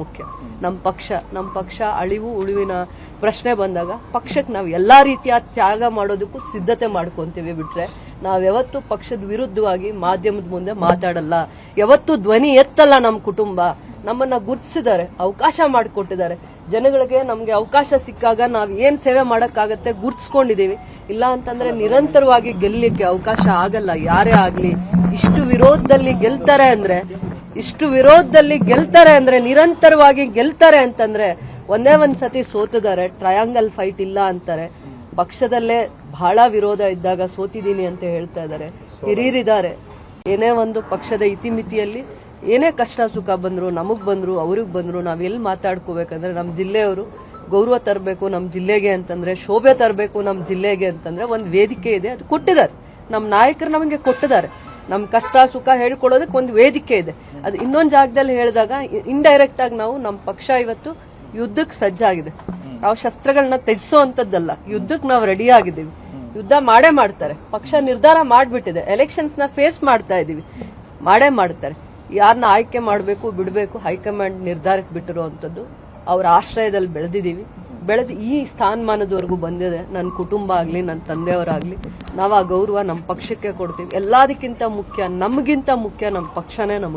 ಮುಖ್ಯ. ನಮ್ಮ ಪಕ್ಷ ನಮ್ಮ ಪಕ್ಷ ಅಳಿವು, ಉಳಿವಿನ ಪ್ರಶ್ನೆ ಬಂದಾಗ ಪಕ್ಷಕ್ಕೆ ನಾವು ಎಲ್ಲಾ ರೀತಿಯ ತ್ಯಾಗ ಮಾಡೋದಕ್ಕೂ ಸಿದ್ಧತೆ ಮಾಡ್ಕೊಂತೀವಿ ಬಿಟ್ರೆ ನಾವ್ ಯಾವತ್ತೂ ಪಕ್ಷದ ವಿರುದ್ಧವಾಗಿ ಮಾಧ್ಯಮದ ಮುಂದೆ ಮಾತಾಡಲ್ಲ. ಯಾವತ್ತು ಧ್ವನಿ ಎತ್ತಲ್ಲ ನಮ್ಮ ಕುಟುಂಬ. ನಮ್ಮನ್ನ ಗುರ್ತಿಸಿದ್ದಾರೆ, ಅವಕಾಶ ಮಾಡಿಕೊಟ್ಟಿದ್ದಾರೆ. ಜನಗಳಿಗೆ ನಮ್ಗೆ ಅವಕಾಶ ಸಿಕ್ಕಾಗ ನಾವ್ ಏನ್ ಸೇವೆ ಮಾಡಕ್ಕಾಗತ್ತೆ ಗುರ್ತಿಸ್ಕೊಂಡಿದೀವಿ ಇಲ್ಲ ಅಂತಂದ್ರೆ ನಿರಂತರವಾಗಿ ಗೆಲ್ಲಲಿಕ್ಕೆ ಅವಕಾಶ ಆಗಲ್ಲ, ಯಾರೇ ಆಗ್ಲಿ. ಇಷ್ಟು ವಿರೋಧದಲ್ಲಿ ಗೆಲ್ತಾರೆ ಅಂದ್ರೆ ಇಷ್ಟು ವಿರೋಧದಲ್ಲಿ ಗೆಲ್ತಾರೆ ಅಂದ್ರೆ ನಿರಂತರವಾಗಿ ಗೆಲ್ತಾರೆ ಅಂತಂದ್ರೆ ಒಂದೇ ಒಂದ್ ಸತಿ ಸೋತಿದ್ದಾರೆ ಟ್ರಯಾಂಗಲ್ ಫೈಟ್ ಇಲ್ಲ ಅಂತಾರೆ. ಪಕ್ಷದಲ್ಲೇ ಬಹಳ ವಿರೋಧ ಇದ್ದಾಗ ಸೋತಿದ್ದೀನಿ ಅಂತ ಹೇಳ್ತಾ ಇದ್ದಾರೆ. ಹಿರಿಯರಿದ್ದಾರೆ. ಏನೇ ಒಂದು ಪಕ್ಷದ ಇತಿಮಿತಿಯಲ್ಲಿ ಏನೇ ಕಷ್ಟ ಸುಖ ಬಂದ್ರು ನಮಗ್ ಬಂದ್ರು ಅವ್ರಿಗೆ ಬಂದ್ರು ನಾವ್ ಎಲ್ಲಿ ಮಾತಾಡ್ಕೋಬೇಕಂದ್ರೆ ನಮ್ ಜಿಲ್ಲೆಯವರು ಗೌರವ ತರಬೇಕು ನಮ್ ಜಿಲ್ಲೆಗೆ ಅಂತಂದ್ರೆ ಶೋಭೆ ತರಬೇಕು ನಮ್ ಜಿಲ್ಲೆಗೆ ಅಂತಂದ್ರೆ ಒಂದ್ ವೇದಿಕೆ ಇದೆ ಅದು ಕೊಟ್ಟಿದ್ದಾರೆ. ನಮ್ ನಾಯಕರು ನಮಗೆ ಕೊಟ್ಟಿದ್ದಾರೆ. ನಮ್ ಕಷ್ಟ ಸುಖ ಹೇಳ್ಕೊಳ್ಳೋದಕ್ಕೆ ಒಂದು ವೇದಿಕೆ ಇದೆ. ಅದು ಇನ್ನೊಂದ್ ಜಾಗದಲ್ಲಿ ಹೇಳಿದಾಗ ಇಂಡೈರೆಕ್ಟ್ ಆಗಿ ನಾವು ನಮ್ ಪಕ್ಷ ಇವತ್ತು ಯುದ್ಧಕ್ಕೆ ಸಜ್ಜಾಗಿದೆ. ನಾವು ಶಸ್ತ್ರಗಳನ್ನ ತ್ಯಜಿಸೋ ಅಂತದ್ದಲ್ಲ ಯುದ್ಧಕ್ಕೆ ನಾವು ರೆಡಿ ಆಗಿದ್ದೀವಿ. ಯುದ್ಧ ಮಾಡೇ ಮಾಡ್ತಾರೆ. ಪಕ್ಷ ನಿರ್ಧಾರ ಮಾಡ್ಬಿಟ್ಟಿದೆ. ಎಲೆಕ್ಷನ್ಸ್ನ ಫೇಸ್ ಮಾಡ್ತಾ ಇದೀವಿ ಮಾಡೇ ಮಾಡ್ತಾರೆ. ಯಾರನ್ನ ಆಯ್ಕೆ ಮಾಡಬೇಕು, ಬಿಡಬೇಕು, ಹೈಕಮಾಂಡ್ ನಿರ್ಧಾರಕ್ಕೆ ಬಿಟ್ಟಿರುವಂತದ್ದು ಅವ್ರ ಆಶ್ರಯದಲ್ಲಿ ಬೆಳೆದಿದ್ದೀವಿ. ಬೆಳೆದು ಈ ಸ್ಥಾನಮಾನದವರೆಗೂ ಬಂದಿದೆ. ನನ್ನ ಕುಟುಂಬ ಆಗಲಿ ನನ್ನ ತಂದೆಯವರಾಗಲಿ, ನಾವು ಆ ಗೌರವ ನಮ್ಮ ಪಕ್ಷಕ್ಕೆ ಕೊಡ್ತೀವಿ. ಎಲ್ಲದಕ್ಕಿಂತ ಮುಖ್ಯ, ನಮಗಿಂತ ಮುಖ್ಯ ನಮ್ಮ ಪಕ್ಷನೇ ನಮಗೆ